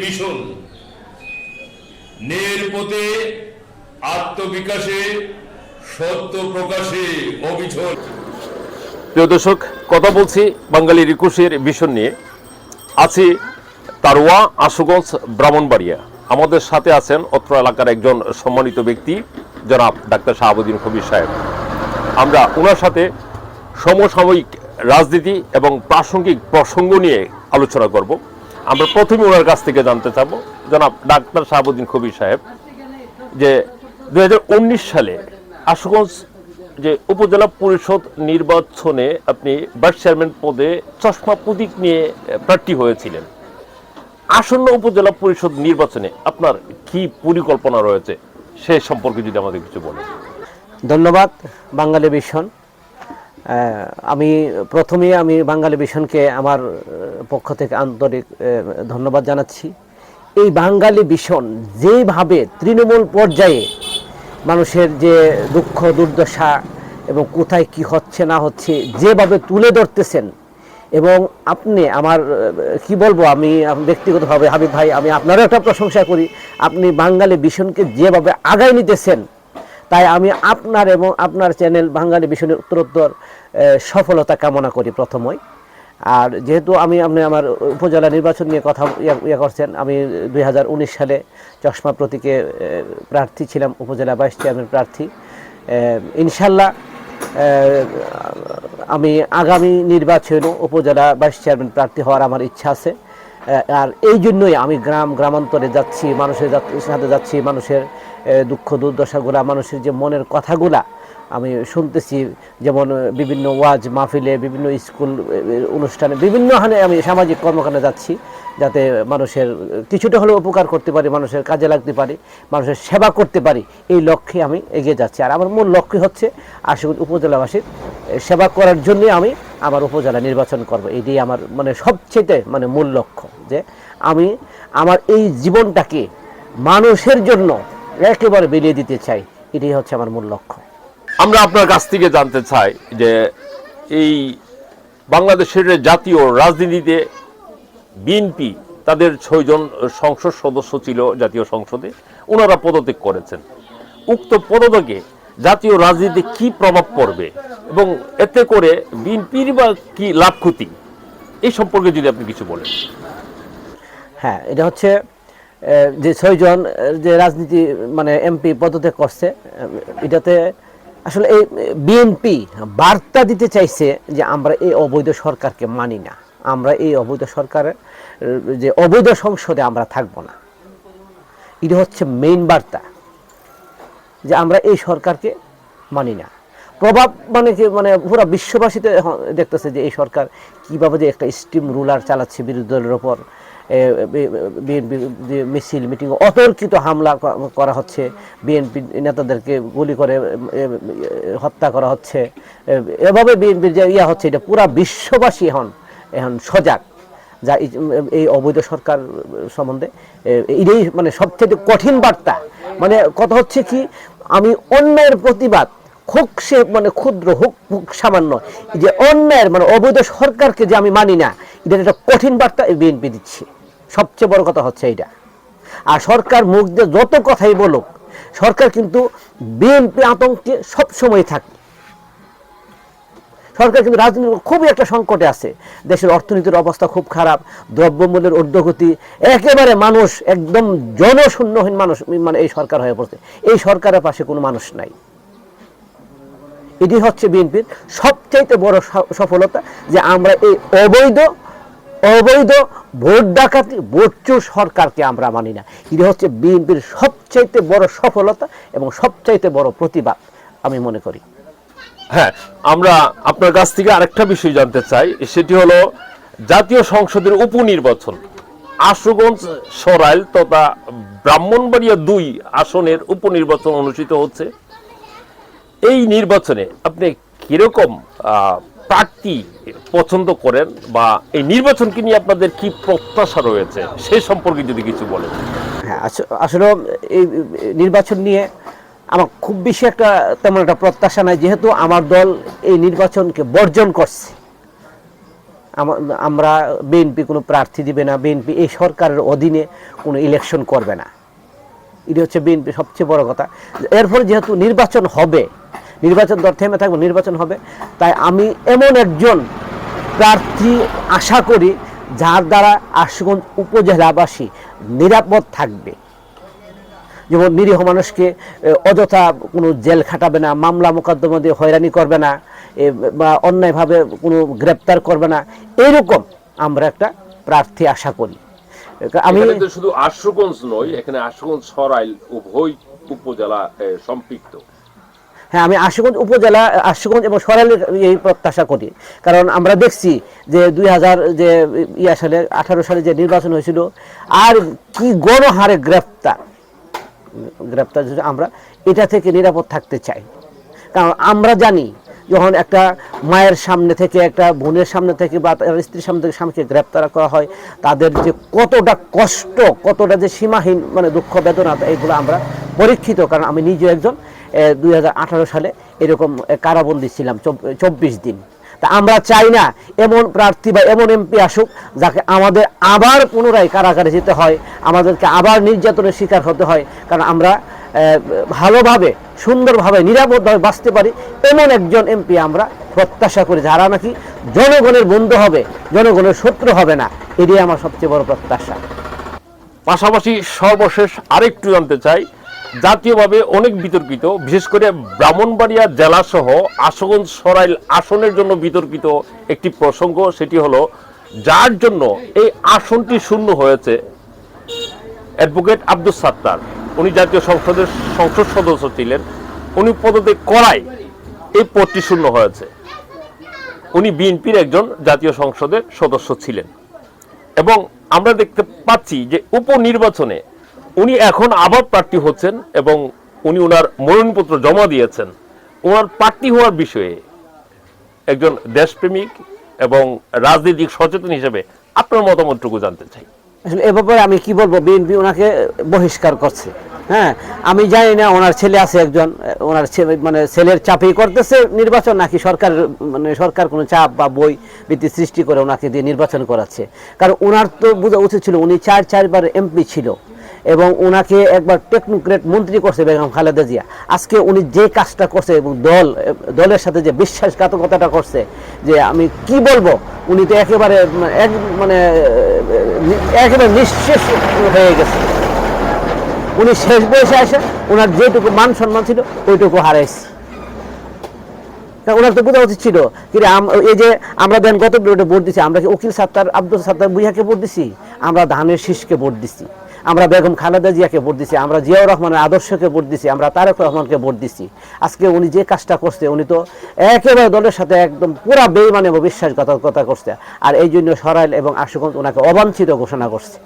Mission নের পথে আত্মবিকাশে সত্য প্রকাশে অবিচল। প্রিয় দর্শক, কথা বলছি বাঙালির একুশের ভীষণ নিয়ে। আছি তারোয়া আশুগঞ্জ ব্রাহ্মণবাড়িয়া। আমাদের সাথে আছেন অত্র এলাকার একজন সম্মানিত ব্যক্তি, জনাব ডাক্তার শাহাবুদ্দিন কবির সাহেব। আমরা ওনার সাথে সমসাময়িক রাজনীতি এবং প্রাসঙ্গিক প্রসঙ্গ নিয়ে আলোচনা করব। আমরা প্রথমে ওনার কাছ থেকে জানতে চাবো। জনাব ডাক্তার শাহাবুদ্দিন কবির সাহেব যে দু হাজার উনিশ সালে আশুগঞ্জ যে উপজেলা পরিষদ নির্বাচনে আপনি ভাইস চেয়ারম্যান পদে চশমা প্রতীক নিয়ে প্রার্থী হয়েছিলেন। আসন্ন উপজেলা পরিষদ নির্বাচনে আপনার কি পরিকল্পনা রয়েছে? সে সম্পর্কে যদি আমাদের কিছু বলেন। ধন্যবাদ বাঙালি আহ, আমি প্রথমে আমি বাঙালি ভিশনকে আমার পক্ষ থেকে আন্তরিক ধন্যবাদ জানাচ্ছি। এই বাঙালি ভিশন যেভাবে তৃণমূল পর্যায়ে মানুষের যে দুঃখ, দুর্দশা এবং কোথায় কি হচ্ছে না হচ্ছে যেভাবে তুলে ধরতেছেন এবং আপনি আমার কি বলব, আমি ব্যক্তিগতভাবে হাবিব ভাই, আমি আপনারও একটা প্রশংসা করি, আপনি বাঙালি ভিশনকে যেভাবে আগায় নিতেছেন তাই আমি আপনার এবং আপনার চ্যানেল বাঙালি বিষয়ের উত্তরোত্তর সফলতা কামনা করি প্রথমই। আর যেহেতু আমি আপনি আমার উপজেলা নির্বাচন নিয়ে কথা ইয়ে করছেন, আমি দু হাজার উনিশ সালে চশমা প্রতীকে প্রার্থী ছিলাম, উপজেলা ভাইস চেয়ারম্যান প্রার্থী। ইনশাল্লাহ আমি আগামী নির্বাচনে উপজেলা ভাইস চেয়ারম্যান প্রার্থী হওয়ার আমার ইচ্ছা আছে। আর এই জন্যই আমি গ্রাম, গ্রামান্তরে যাচ্ছি, মানুষের সাথে যাচ্ছি, মানুষের দুঃখ দুর্দশাগুলা মানুষের যে মনের কথাগুলা আমি শুনতেছি, যেমন বিভিন্ন ওয়াজ মাহফিলে, বিভিন্ন স্কুল অনুষ্ঠানে, বিভিন্ন হানে আমি সামাজিক কর্মকাণ্ডে যাচ্ছি, যাতে মানুষের, কিছুটা হলেও উপকার করতে পারি, মানুষের কাজে লাগতে পারি, মানুষের সেবা করতে পারি, এই লক্ষ্যে আমি এগিয়ে যাচ্ছি। আর আমার মূল লক্ষ্য হচ্ছে আশুগঞ্জ উপজেলাবাসীর সেবা করার জন্যই আমি আমার উপজেলা নির্বাচন করব। এটাই আমার মানে সবচেয়ে মানে মূল লক্ষ্য, যে আমি আমার এই জীবনটাকে মানুষের জন্য একেবারে বিলিয়ে দিতে চাই এটাই হচ্ছে আমার মূল লক্ষ্য। আমরা আপনার কাছ থেকে জানতে চাই যে এই বাংলাদেশের জাতীয় রাজনীতিতে বিএনপি তাদের ছয়জন সংসদ সদস্য ছিল জাতীয় সংসদে ওনারা পদত্যাগ করেছেন। উক্ত পদত্যাগে জাতীয় রাজনীতিতে কি প্রভাব পড়বে এবং এতে করে বিএনপির বা কি লাভ ক্ষতি? এই সম্পর্কে যদি আপনি কিছু বলেন। হ্যাঁ এটা হচ্ছে যে ছয়জন যে রাজনীতি মানে এমপি পদত্যাগ করছে এটাতে আসলে এই বিএনপি বার্তা দিতে চাইছে যে আমরা এই অবৈধ সরকারকে মানি না। আমরা এই অবৈধ সরকারের যে অবৈধ সংসদে আমরা থাকব না। এটা হচ্ছে মেইন বার্তা যে আমরা এই সরকারকে মানি না। প্রভাব মানে যে মানে পুরো বিশ্ববাসীতে দেখতেছে যে এই সরকার কীভাবে যে একটা স্টিম রুলার চালাচ্ছে বিরোধী দলের ওপর বিএনপি মিছিল, মিটিং, অতর্কিত হামলা করা হচ্ছে, বিএনপি নেতাদেরকে গুলি করে হত্যা করা হচ্ছে এভাবে বিএনপির যে ইয়া হচ্ছে, এটা পুরা বিশ্ববাসী এখন এখন সজাগ। যা এই- অবৈধ সরকার সম্বন্ধে এটাই মানে সবচেয়ে কঠিন বার্তা। মানে কথা হচ্ছে কি, আমি অন্যায়ের প্রতিবাদ হোক সে মানে ক্ষুদ্র হোক হোক সামান্য। যে অন্যায়ের মানে অবৈধ সরকারকে যে আমি মানি না, এটা একটা কঠিন বার্তা বিএনপি দিচ্ছে। সবচেয়ে বড় কথা হচ্ছে এটা আর সরকার মুখ দিয়ে যত কথাই বলুক, সরকার কিন্তু বিএনপি আতঙ্কে সবসময় থাকে। সরকার কিন্তু রাজনীতি খুবই একটা সংকটে আছে। দেশের অর্থনীতির অবস্থা খুব খারাপ, দ্রব্যমূল্যের ঊর্ধ্বগতি, একেবারে মানুষ একদম জনশূন্যহীন মানুষ মানে এই সরকার হয়ে পড়ছে। এই সরকারের পাশে কোনো মানুষ নাই। এটি হচ্ছে বিএনপির সবচাইতে বড় সফলতা যে আমরা এই অবৈধ অবৈধ ভোট ডাকাতি ভোট সরকারকে আমরা মানি না। এটি হচ্ছে বিএনপির সবচাইতে বড় সফলতা এবং সবচাইতে বড় প্রতিবাদ, আমি মনে করি। হ্যাঁ আমরা আপনার কাছ থেকে আরেকটা বিষয় জানতে চাই, সেটি হলো জাতীয় সংসদের উপনির্বাচন, আশুগঞ্জ, সরাইল তথা ব্রাহ্মণবাড়িয়া দুই আসনের উপনির্বাচন অনুষ্ঠিত হচ্ছে। এই নির্বাচনে আপনি কীরকম প্রার্থী পছন্দ করেন বা এই নির্বাচনকে নিয়ে আপনাদের কি প্রত্যাশা রয়েছে, সে সম্পর্কে যদি কিছু বলেন। হ্যাঁ আস- আসলে এই নির্বাচন নিয়ে আমার খুব বেশি একটা তেমন একটা প্রত্যাশা নাই। যেহেতু আমার দল এই নির্বাচনকে বর্জন করছে। আমরা বিএনপি কোনো প্রার্থী দিবে না, বিএনপি এই সরকারের অধীনে কোনো ইলেকশন করবে না। এটি হচ্ছে বিএনপি সবচেয়ে বড় কথা। এরপর যেহেতু নির্বাচন হবে, নির্বাচন দর থেমে থাকবে, নির্বাচন হবে, তাই আমি এমন একজন প্রার্থী আশা করি যার দ্বারা আশুগঞ্জ উপজেলাবাসী নিরাপদ থাকবে। যেমন নিরীহ মানুষকে অযথা কোনো জেল খাটাবে না, মামলা মোকদ্দমা দিয়ে হয়রানি করবে না বা অন্যায়ভাবে কোনো গ্রেপ্তার করবে না এইরকম আমরা একটা প্রার্থী আশা করি। আমি শুধু আশুগঞ্জ নয় এখানে আশুগঞ্জ সরাইল উভয় উপজেলা সম্পৃক্ত। হ্যাঁ আমি আশুগঞ্জ উপজেলা আশুগঞ্জ এবং সরাইলের এই প্রত্যাশা করি। কারণ আমরা দেখছি যে দুই হাজার যে ইয়া সালে আঠারো সালে যে নির্বাচন হয়েছিল আর কি গণহারে গ্রেপ্তার। গ্রেপ্তার আমরা এটা থেকে নিরাপদ থাকতে চাই। কারণ আমরা জানি যখন একটা মায়ের সামনে থেকে, একটা বোনের সামনে থেকে বা তার স্ত্রীর সামনে থেকে স্বামীকে গ্রেপ্তার করা হয়, তাদের যে কতটা কষ্ট, কতটা যে সীমাহীন মানে দুঃখ বেদনা, এইগুলো আমরা পরীক্ষিত। কারণ আমি নিজে একজন দুই হাজার আঠারো সালে এরকম কারাবন্দী ছিলাম চব্বিশ দিন। তা আমরা চাই না এমন প্রার্থী বা এমন এমপি আসুক, যাকে আমাদের আবার পুনরায় কারাগারে যেতে হয়, আমাদেরকে আবার নির্যাতনের শিকার হতে হয়। কারণ আমরা ভালোভাবে, সুন্দরভাবে, নিরাপদভাবে বাঁচতে পারি, এমন একজন এমপি আমরা প্রত্যাশা করি, যারা নাকি জনগণের বন্ধু হবে, জনগণের শত্রু হবে না, এটাই আমার সবচেয়ে বড় প্রত্যাশা। পাশাপাশি সর্বশেষ আরেকটু জানতে চাই, জাতীয়ভাবে অনেক বিতর্কিত, বিশেষ করে ব্রাহ্মণবাড়িয়া জেলা সহ আশুগঞ্জ সরাইল আসনের জন্য বিতর্কিত একটি প্রসঙ্গ, সেটি হলো, যার জন্য এই আসনটি শূন্য হয়েছে, অ্যাডভোকেট আব্দুল সাত্তার। উনি জাতীয় সংসদের সংসদ সদস্য ছিলেন। উনি পদত্যাগ করায় এই পদটি শূন্য হয়েছে। উনি বিএনপির একজন জাতীয় সংসদের সদস্য ছিলেন। এবং আমরা দেখতে পাচ্ছি যে উপনির্বাচনে উনি এখন আবার প্রার্থী হচ্ছেন এবং উনি ওনার মনোনয়নপত্র জমা দিয়েছেন। ওনার প্রার্থী হওয়ার বিষয়ে একজন দেশপ্রেমিক এবং রাজনৈতিক সচেতন হিসেবে আপনার মতামতটুকু জানতে চাই। আসলে এ ব্যাপারে আমি কি বলব? বিএনপি ওনাকে বহিষ্কার করছে। হ্যাঁ আমি জানি না ওনার ছেলে আছে একজন, ওনার ছেলে মানে ছেলের চাপেই করতেছে নির্বাচন নাকি সরকার মানে সরকার কোনো চাপ বা বই ভিত্তি সৃষ্টি করে ওনাকে দিয়ে নির্বাচন করাচ্ছে। কারণ ওনার তো বোঝা উচিত ছিল উনি চার চারবার এমপি ছিল। এবং ওনাকে একবার টেকনোক্রেট মন্ত্রী করছে বেগম খালেদা জিয়া। আজকে উনি যে কাজটা করছে এবং দল, দলের সাথে যে বিশ্বাসঘাতকতাটা করছে, যে আমি কি বলব, উনি তো একেবারে, এক মানে একেবারে নিঃশেষ হয়ে গেছে। উনি শেষ বয়সে আসে ওনার যেটুকু মান সম্মান ছিল, ওইটুকু হারাইছে। ওনার তো বোঝা উচিত ছিল কিন্তু এই যে আমরা দেন গত বিরোধে ভোট দিছি, আমরা কি উকিল সাত্তার, আব্দুল সাত্তার বুইয়াকে ভোট দিছি? আমরা ধানের শীষকে ভোট দিছি। আমরা বেগম খালেদা জিয়াকে ভোট দিছি, আমরা জিয়াউর রহমানের আদর্শকে ভোট দিছি, আমরা তারেক রহমানকে ভোট দিছি। আজকে উনি যে কাজটা করছে, উনি তো একেবারে দলের সাথে একদম পুরা বেইমানে বিশ্বাসঘাতকতা করছে। আর এই জন্য সরাইল এবং আশুগঞ্জ ওনাকে অবাঞ্ছিত ঘোষণা করছে।